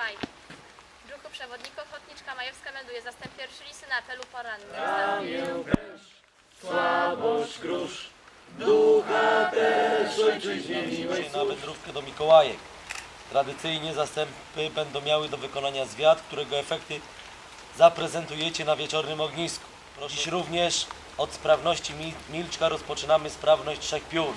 Mikołaj. Druhu przewodnik ochotniczka Majewska melduje zastęp pierwszy lisy na apelu porannym. Dzisiaj na wędrówkę do Mikołajek. Tradycyjnie zastępy będą miały do wykonania zwiat, którego efekty zaprezentujecie na wieczornym ognisku. Dziś również od sprawności mil milczka rozpoczynamy sprawność trzech piór.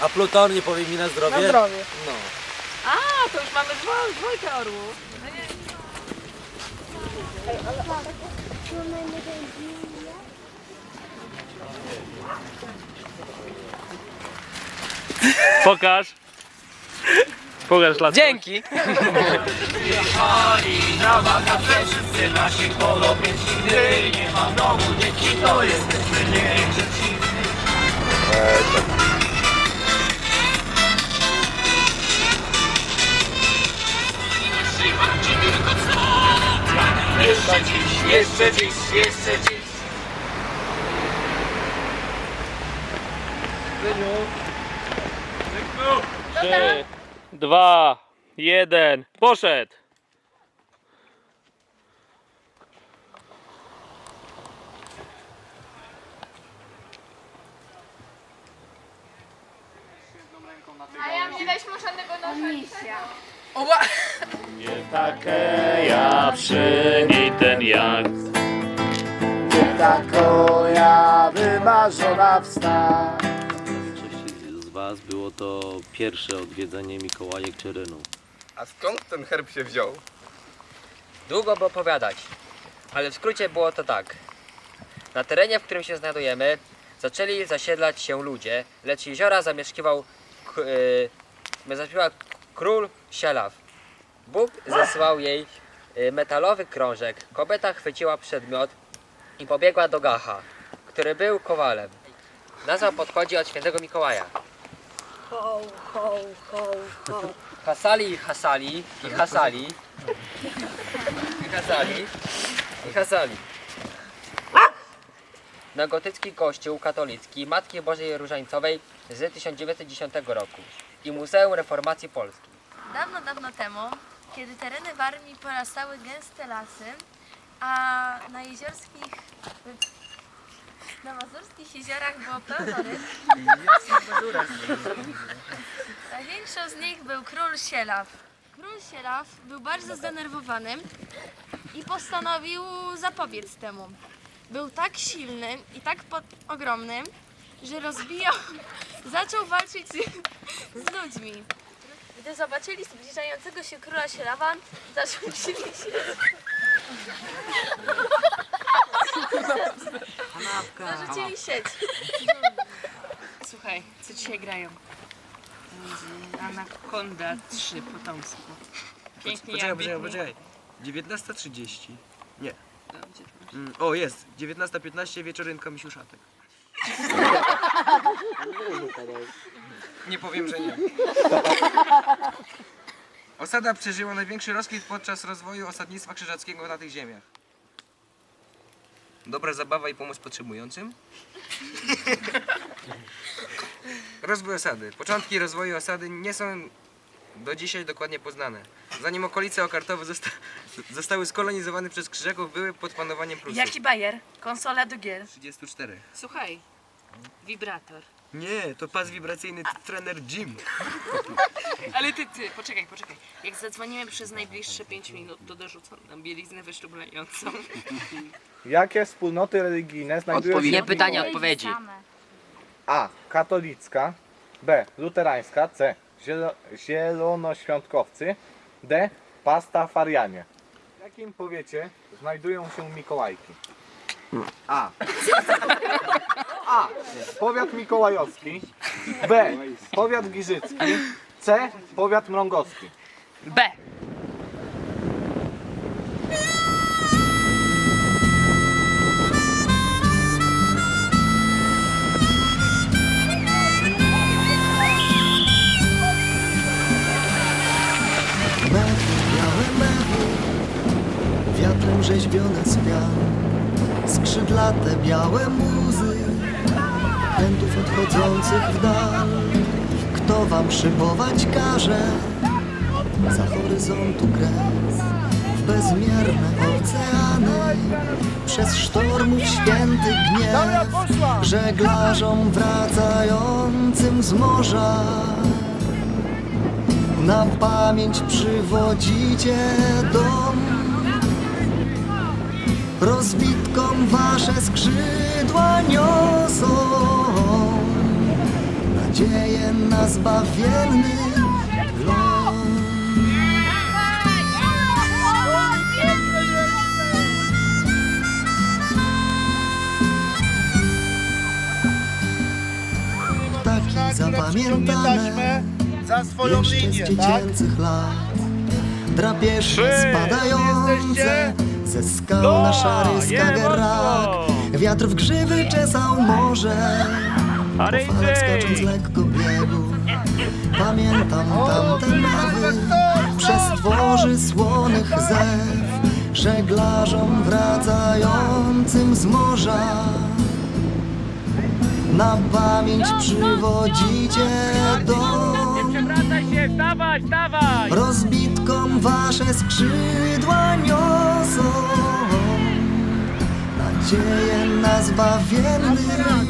A Pluton nie powie mi na zdrowie? Na zdrowie. No. A, to już mamy dwo, dwójkę orłów. Pokaż. Pokaż lat. Dzięki. Trzy, dwa, jeden. Poszedł. A ja nie weźmę żadnego noża. Nie takie ja przy niej ten jak. Tako ja wymarzona wsta. Większość z Was było to pierwsze odwiedzenie Mikołajek Czerynu. A skąd ten herb się wziął? Długo by opowiadać, ale w skrócie było to tak. Na terenie, w którym się znajdujemy, zaczęli zasiedlać się ludzie, lecz jeziora zamieszkiwał, yy, zamieszkiwał król Sielaw. Bóg zesłał jej yy, metalowy krążek. Kobieta chwyciła przedmiot i pobiegła do Gacha, który był kowalem. Nazwa podchodzi od świętego Mikołaja. Ho, ho, ho, ho. Hasali i hasali i hasali i hasali i hasali. Na gotycki kościół katolicki Matki Bożej Różańcowej z 1910 roku i Muzeum Reformacji Polskiej. Dawno, dawno temu, kiedy tereny Warmii porastały gęste lasy, a na jeziorskich, na mazurskich jeziorach było pełno ryb, największą z nich był król Sielaw. Król Sielaw był bardzo zdenerwowany i postanowił zapobiec temu. Był tak silny i tak po- ogromny, że rozbijał, zaczął walczyć z, z ludźmi. Gdy zobaczyli zbliżającego się króla Sielawa, zarzucili się. Zarzucili sieć. Słuchaj, co dzisiaj grają? Anakonda 3 po tomsku. Pięknie Poczekaj, poczekaj, poczekaj. 19.30. Nie. Mm, o, jest. 19.15 wieczorynka misiuszatek. Nie powiem, że nie. Osada przeżyła największy rozkwit podczas rozwoju osadnictwa krzyżackiego na tych ziemiach. Dobra zabawa i pomoc potrzebującym. Rozwój osady. Początki rozwoju osady nie są do dzisiaj dokładnie poznane. Zanim okolice okartowe zosta zostały skolonizowane przez Krzyżaków, były pod panowaniem Prusów. Jaki bajer? Konsola do gier. 34. Słuchaj, wibrator. Nie, to pas wibracyjny trener Jim. Ale ty, ty, poczekaj, poczekaj. Jak zadzwonimy przez najbliższe 5 minut, to dorzucą nam bieliznę wyszczuplającą. Jakie wspólnoty religijne znajdują się Nie w pytania, Mikołaju? odpowiedzi. A. Katolicka B. Luterańska C. Zielo zielonoświątkowcy D. Pastafarianie W jakim powiecie znajdują się Mikołajki? A. A. Powiat mikołajowski B. Powiat giżycki C. Powiat mrągowski B. białe muzy, pędów odchodzących w dal. Kto wam szybować każe? za horyzontu kres, w bezmierne oceany, przez sztormów święty gniew, żeglarzom wracającym z morza. Na pamięć przywodzicie dom, rozbitkom wasze skrzydła niosą nadzieję na zbawienny ląd. Taki zapamiętane za swoją jeszcze linię, tak? dziecięcych lat. Drapieżne Trzy, spadające jesteście? Ze skał Dwa, na szary jeden, skagerrak. mocno. Wiatr w grzywy czesał morze. Po falach Aryjczyj! lekko biegu Pamiętam tamte mewy Przez tworzy słonych zew Żeglarzom wracającym z morza Na pamięć przywodzicie dom Przewracaj się, wstawać, wstawać! Rozbitkom wasze skrzydła niosą Nadzieję na zbawienny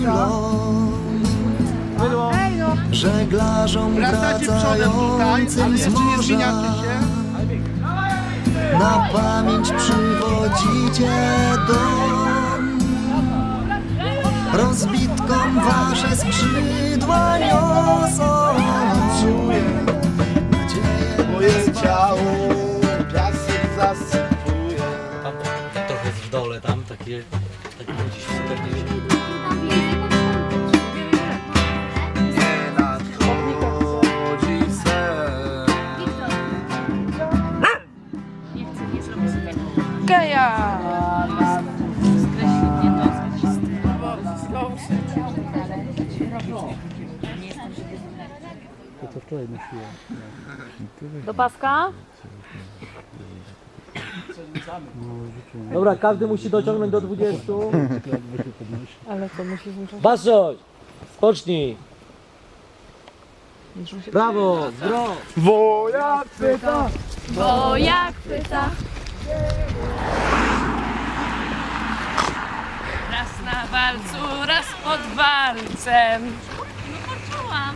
ląd Żeglarzom wracającym z morza. Na pamięć przywodzicie dom takie, takie gdzieś pewnie Nie nadchodzi sen. Nie chcę, nie zrobię sobie. Geja! Mnie to. Do paska? Dobra, każdy musi dociągnąć do 20. Ale co musisz muszę... Basoś! Spocznij! Brawo! Zdrow! Woja pyta. Bo jak pyta. Raz na walcu, raz pod walcem. No poczułam.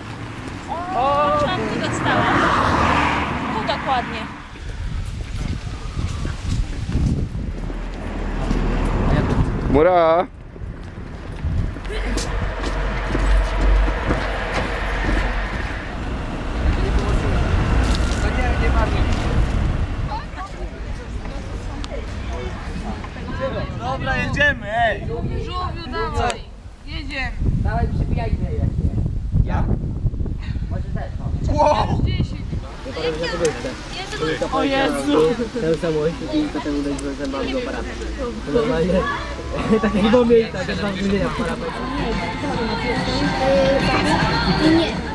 O, początku dostałam. Tu dokładnie. Mura. Dobra, jedziemy, ej! Żółwiu, dawaj. Jedziemy. Dawaj, przybijaj mnie. Ja? Może też. O Jezu. Ten samochód i potem udać zębami do aparatu. Normalnie takie momenty, jak dwa zmienienia w parapecie. Nie.